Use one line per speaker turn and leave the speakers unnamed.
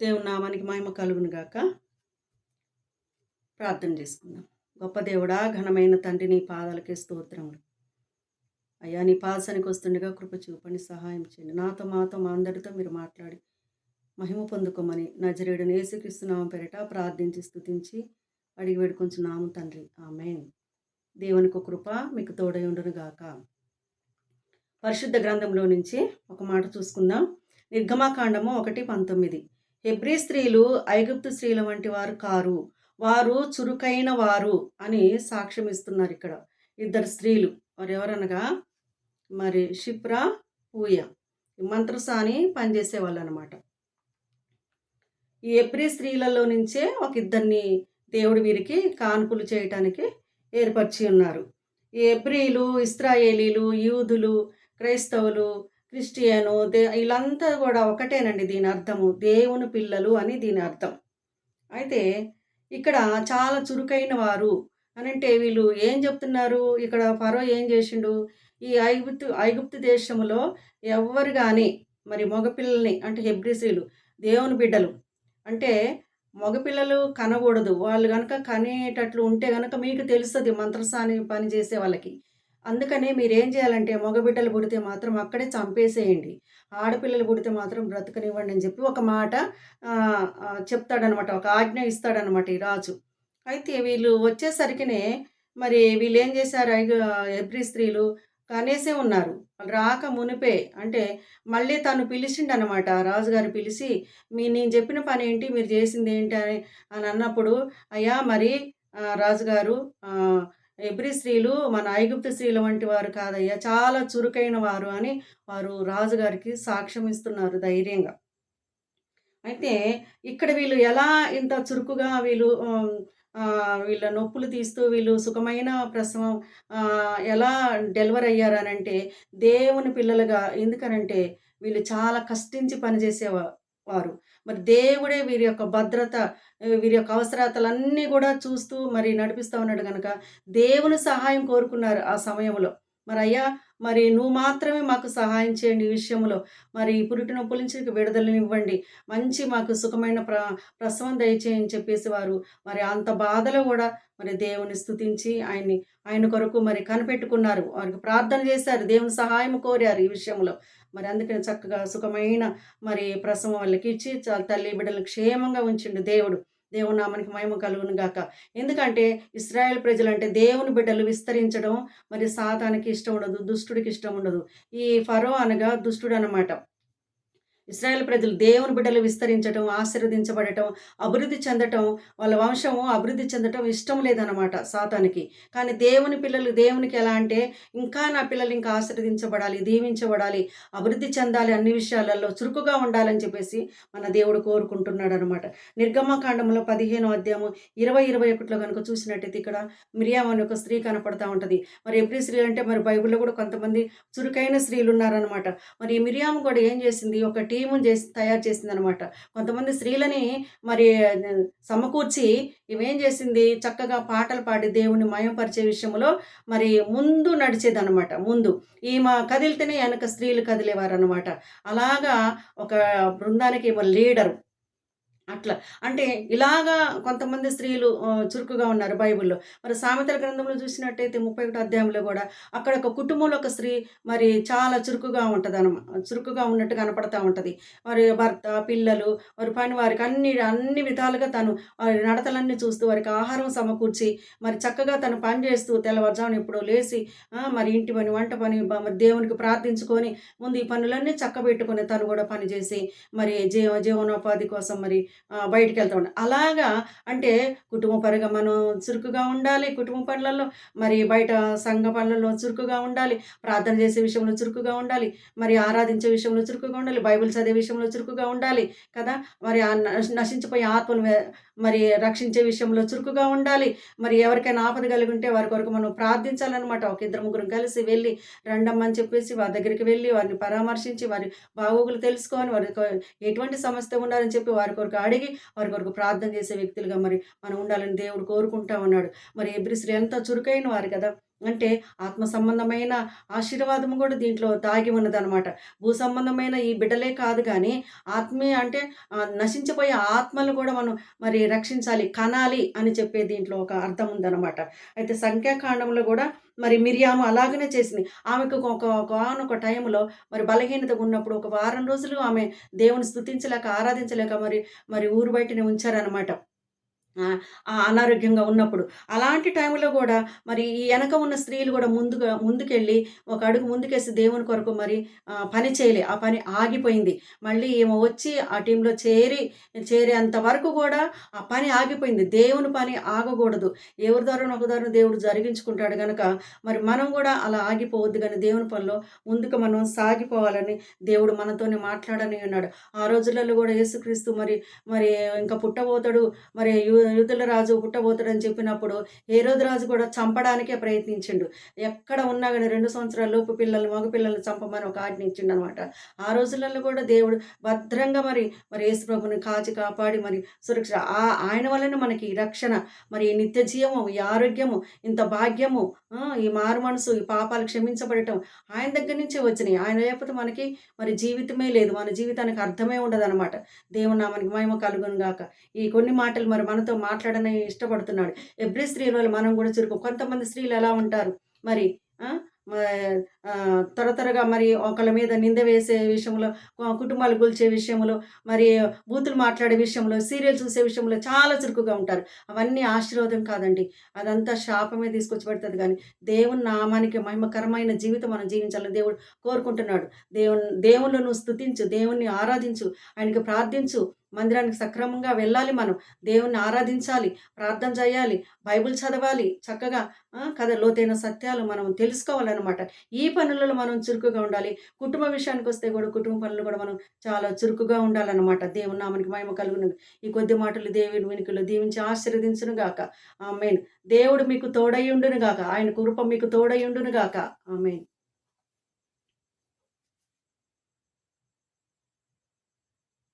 దేవుని నామానికి మహిమ కలుగును గాక. ప్రార్థన చేసుకుందాం. గొప్ప దేవుడా ఘనమైన తండ్రి నీ పాదాలకే స్తోత్రములు. అయ్యా నీ పాదశానికి వస్తుండగా కృప చూపని సహాయం చేయండి. నాతో మాతో మా అందరితో మీరు మాట్లాడి మహిమ పొందుకోమని నజరేడు నేసుక్రీస్తున్నామం పెరట ప్రార్థించి స్థుతించి అడిగి వేడుకొంచు నాము తండ్రి. ఆమె దేవునికి కృప మీకు తోడై ఉండును గాక. పరిశుద్ధ గ్రంథంలో నుంచి ఒక మాట చూసుకుందాం. నిర్గమాకాండము ఒకటి పంతొమ్మిది. హెబ్రీ స్త్రీలు ఐగుప్తు స్త్రీల వంటి వారు కారు. వారు చురుకైన వారు అని సాక్ష్యం ఇస్తున్నారు ఇక్కడ. ఇద్దరు స్త్రీలు. వారు ఎవరనగా? మరి షిప్రా పూయ మంత్రసాని పనిచేసే వాళ్ళు అనమాట ఈ ఎబ్రి స్త్రీలలో నుంచే ఒక ఇద్దరిని దేవుడు వీరికి కానుకలు చేయటానికి ఏర్పరిచి ఉన్నారు. ఈ ఎబ్రీలు ఇస్రాయేలీలు యూదులు క్రైస్తవులు క్రిస్టియను దే వీళ్ళంతా కూడా ఒకటేనండి దీని అర్థము. దేవుని పిల్లలు అని దీని అర్థం. అయితే ఇక్కడ చాలా చురుకైన వారు అని అంటే వీళ్ళు ఏం చెప్తున్నారు? ఇక్కడ ఫరో ఏం చేసిండు? ఈ ఐగుప్తు ఐగుప్తు దేశంలో ఎవరు కానీ మరి మగపిల్లల్ని అంటే హెబ్రిసీలు దేవుని బిడ్డలు అంటే మగపిల్లలు కనకూడదు. వాళ్ళు కనుక కనేటట్లు ఉంటే కనుక మీకు తెలుస్తుంది మంత్రసాని పని చేసే వాళ్ళకి. అందుకనే మీరేం చేయాలంటే మగబిడ్డలు పుడితే మాత్రం అక్కడే చంపేసేయండి. ఆడపిల్లలు పుడితే మాత్రం బ్రతకనివ్వండి అని చెప్పి ఒక మాట చెప్తాడనమాట ఒక ఆజ్ఞ ఇస్తాడనమాట ఈ రాజు. అయితే వీళ్ళు వచ్చేసరికినే మరి వీళ్ళు ఏం చేశారు ఎబ్రి స్త్రీలు కనేసే ఉన్నారు. రాక మునిపే అంటే మళ్ళీ తను పిలిచిండనమాట రాజుగారు పిలిచి మీ నేను చెప్పిన పని ఏంటి? మీరు చేసింది ఏంటి? అని అని అన్నప్పుడు అయ్యా మరి రాజుగారు ఎబ్రి స్త్రీలు మన ఐగుప్తు స్త్రీల వంటి వారు కాదయ్యా చాలా చురుకైన వారు అని వారు రాజుగారికి సాక్ష్యం ఇస్తున్నారు ధైర్యంగా. అయితే ఇక్కడ వీళ్ళు ఎలా ఇంత చురుకుగా వీళ్ళు వీళ్ళ నొప్పులు తీస్తూ వీళ్ళు సుఖమైన ప్రసవం ఎలా డెలివర్ అయ్యారనంటే దేవుని పిల్లలుగా ఎందుకనంటే వీళ్ళు చాలా కష్టించి పనిచేసేవారు వారు మరి దేవుడే వీరి యొక్క భద్రత వీరి యొక్క అవసరతలన్నీ కూడా చూస్తూ మరి నడిపిస్తూ ఉన్నాడు కనుక దేవుని సహాయం కోరుకున్నారు ఆ సమయంలో. మరి అయ్యా మరి నువ్వు మాత్రమే మాకు సహాయం చేయండి ఈ విషయంలో. మరి పురిటి నొప్పుల నుంచి విడుదలనివ్వండి. మంచి మాకు సుఖమైన ప్ర ప్రసవం దయచేయని చెప్పేసి వారు మరి అంత బాధలో కూడా మరి దేవుని స్థుతించి ఆయన్ని ఆయన కొరకు మరి కనిపెట్టుకున్నారు. వారికి ప్రార్థన చేశారు. దేవుని సహాయం కోరారు ఈ విషయంలో. మరి అందుకని చక్కగా సుఖమైన మరి ప్రసవం వాళ్ళకి ఇచ్చి తల్లి బిడ్డలు క్షేమంగా ఉంచిండు దేవుడు. దేవుని నామానికి మహిమ కలుగును గాక. ఎందుకంటే ఇస్రాయేల్ ప్రజలు అంటే దేవుని బిడ్డలు విస్తరించడం మరి సాతానికి ఇష్టం ఉండదు దుష్టుడికి ఇష్టం ఉండదు. ఈ ఫరో అనగా దుష్టుడు అనమాట ఇస్రాయేల్ ప్రజలు దేవుని బిడ్డలు విస్తరించటం ఆశీర్వదించబడటం అభివృద్ధి చెందటం వాళ్ళ వంశము అభివృద్ధి చెందటం ఇష్టం లేదనమాట సాతానికి. కానీ దేవుని పిల్లలు దేవునికి ఎలా అంటే ఇంకా నా పిల్లలు ఇంకా ఆశీర్వదించబడాలి దీవించబడాలి అభివృద్ధి చెందాలి అన్ని విషయాలలో చురుకుగా ఉండాలని చెప్పేసి మన దేవుడు కోరుకుంటున్నాడు అనమాట నిర్గమకాండంలో పదిహేను అధ్యాయము ఇరవై ఇరవై ఒకటిలో కనుక చూసినట్టయితే ఇక్కడ మిరియాం అని ఒక స్త్రీ కనపడతా ఉంటుంది. మరి ఎప్పుడు స్త్రీ అంటే మరి బైబిల్లో కూడా కొంతమంది చురుకైన స్త్రీలు ఉన్నారనమాట మరి మిరియాం కూడా ఏం చేసింది? ఒకటి టీముని చేసి తయారు చేసింది అనమాట కొంతమంది స్త్రీలని మరి సమకూర్చి ఇవేం చేసింది? చక్కగా పాటలు పాడి దేవుని మయంపరిచే విషయంలో మరి ముందు నడిచేదనమాట. ముందు. ఈమె కదిలితేనే వెనక స్త్రీలు కదిలేవారు అనమాట అలాగా ఒక బృందానికి లీడరు. అట్లా. అంటే ఇలాగా కొంతమంది స్త్రీలు చురుకుగా ఉన్నారు బైబిల్లో. మరి సామెతల గ్రంథంలో చూసినట్టయితే ముప్పై ఒకటి అధ్యాయంలో కూడా అక్కడ ఒక కుటుంబంలో ఒక స్త్రీ మరి చాలా చురుకుగా ఉంటుంది అనమాట చురుకుగా ఉన్నట్టు కనపడతా ఉంటుంది. మరి భర్త పిల్లలు వారి పని వారికి అన్ని అన్ని విధాలుగా తను వారి నడతలన్నీ చూస్తూ వారికి ఆహారం సమకూర్చి మరి చక్కగా తను పని చేస్తూ తెల్లవారుజామున ఎప్పుడో లేచి మరి ఇంటి పని వంట పని మరి దేవునికి ప్రార్థించుకొని ముందు ఈ పనులన్నీ చక్కబెట్టుకొని తను కూడా పనిచేసి మరి జీవ జీవనోపాధి కోసం మరి బయటికి వెళ్తూ ఉండాలి అలాగా అంటే కుటుంబ పరంగా మనం చురుకుగా ఉండాలి కుటుంబ పనులలో మరి బయట సంఘ పనులలో చురుకుగా ఉండాలి ప్రార్థన చేసే విషయంలో చురుకుగా ఉండాలి మరి ఆరాధించే విషయంలో చురుకుగా ఉండాలి బైబిల్ చదివే విషయంలో చురుకుగా ఉండాలి కదా? మరి నశించిపోయే ఆత్మను మరి రక్షించే విషయంలో చురుకుగా ఉండాలి మరి ఎవరికైనా ఆపద కలిగి ఉంటే వారి కొరకు మనం ప్రార్థించాలన్నమాట. ఒక ఇద్దరు ముగ్గురు కలిసి వెళ్ళి రండమ్మని చెప్పేసి వారి దగ్గరికి వెళ్ళి వారిని పరామర్శించి వారి బాగోగులు తెలుసుకొని వారి ఎటువంటి సమస్య ఉండాలని చెప్పి వారి కొరకు అడిగి వారి కొరకు ప్రార్థన చేసే వ్యక్తులుగా మరి మనం ఉండాలని దేవుడు కోరుకుంటా ఉన్నాడు. మరి ఎబ్రిస్త్రీ ఎంత చురుకైన వారు కదా. అంటే ఆత్మ సంబంధమైన ఆశీర్వాదం కూడా దీంట్లో దాగి ఉన్నదనమాట భూ సంబంధమైన ఈ బిడ్డలే కాదు కానీ ఆత్మీయ అంటే నశించిపోయే ఆత్మలు కూడా మనం మరి రక్షించాలి కనాలి అని చెప్పే దీంట్లో ఒక అర్థం ఉందన్నమాట. అయితే సంఖ్యాకాండంలో కూడా మరి మిరియాము అలాగనే చేసింది. ఆమెకు ఒక ఒక టైంలో మరి బలహీనత ఉన్నప్పుడు ఒక వారం రోజులు ఆమె దేవుని స్థుతించలేక ఆరాధించలేక మరి మరి ఊరు బయటనే ఉంచారనమాట అనారోగ్యంగా ఉన్నప్పుడు. అలాంటి టైంలో కూడా మరి ఈ వెనక ఉన్న స్త్రీలు కూడా ముందుగా ముందుకెళ్ళి ఒక అడుగు ముందుకేసి దేవుని కొరకు మరి పని చేయలే. ఆ పని ఆగిపోయింది. మళ్ళీ ఈమె వచ్చి ఆ టీంలో చేరి చేరేంత వరకు కూడా ఆ పని ఆగిపోయింది. దేవుని పని ఆగకూడదు. ఎవరి ద్వారానో ఒక ద్వారా దేవుడు జరిగించుకుంటాడు కనుక మరి మనం కూడా అలా ఆగిపోవద్దు కానీ దేవుని పనిలో ముందుకు మనం సాగిపోవాలని దేవుడు మనతోనే మాట్లాడని ఉన్నాడు. ఆ రోజులలో కూడా యేసుక్రీస్తు మరి మరి ఇంకా పుట్టబోతాడు మరి యూ యూదుల రాజు పుట్టబోతాడని చెప్పినప్పుడు హేరోదు రాజు కూడా చంపడానికే ప్రయత్నించిండు. ఎక్కడ ఉన్నా కానీ రెండు సంవత్సరాల లోపు పిల్లలు మగపిల్లల్ని చంపమని ఒక ఆజ్ఞించిండు అనమాట ఆ రోజులలో కూడా దేవుడు భద్రంగా మరి మరి యేసుప్రభుని కాచి కాపాడి మరి సురక్ష ఆ ఆయన వలన మనకి రక్షణ మరి ఈ నిత్య జీవము ఈ ఆరోగ్యము ఇంత భాగ్యము ఈ మారు మనసు ఈ పాపాలు క్షమించబడటం ఆయన దగ్గర నుంచే వచ్చినాయి. ఆయన లేకపోతే మనకి మరి జీవితమే లేదు. మన జీవితానికి అర్థమే ఉండదు అనమాట దేవుని నామానికి మహిమ కలుగును గాక. ఈ కొన్ని మాటలు మరి మనతో మాట్లాడని ఇష్టపడుతున్నాడు. ఎవ్రీ స్త్రీల మనం కూడా చురుకు కొంతమంది స్త్రీలు ఎలా ఉంటారు? మరి త్వర త్వరగా మరి ఒకళ్ళ మీద నింద వేసే విషయంలో కుటుంబాలు కూల్చే విషయంలో మరి బూతులు మాట్లాడే విషయంలో సీరియల్ చూసే విషయంలో చాలా చురుకుగా ఉంటారు. అవన్నీ ఆశీర్వాదం కాదండి. అదంతా శాపమే తీసుకొచ్చి పెడుతుంది కానీ దేవుని నామానికి మహిమకరమైన జీవితం మనం జీవించాలని దేవుడు కోరుకుంటున్నాడు. దేవుని దేవుణ్ణి నువ్వు స్తుతించు దేవుణ్ణి ఆరాధించు ఆయనకి ప్రార్థించు మందిరానికి సక్రమంగా వెళ్ళాలి మనం. దేవుణ్ణి ఆరాధించాలి ప్రార్థన చేయాలి బైబిల్ చదవాలి. చక్కగా కథ లోతైన సత్యాలు మనం తెలుసుకోవాలన్నమాట. ఈ పనులలో మనం చురుకుగా ఉండాలి. కుటుంబ విషయానికి వస్తే కూడా కుటుంబ పనులు కూడా మనం చాలా చురుకుగా ఉండాలన్నమాట. దేవుని నామనికి మహిమ కలుగును. ఈ కొద్ది మాటలు దేవుని వెనుకలు దీవించి ఆశీర్వదించును గాక. ఆమెన్. దేవుడు మీకు తోడయ్యుండును గాక. ఆయన కృప మీకు తోడయ్యుండును గాక. ఆమెన్.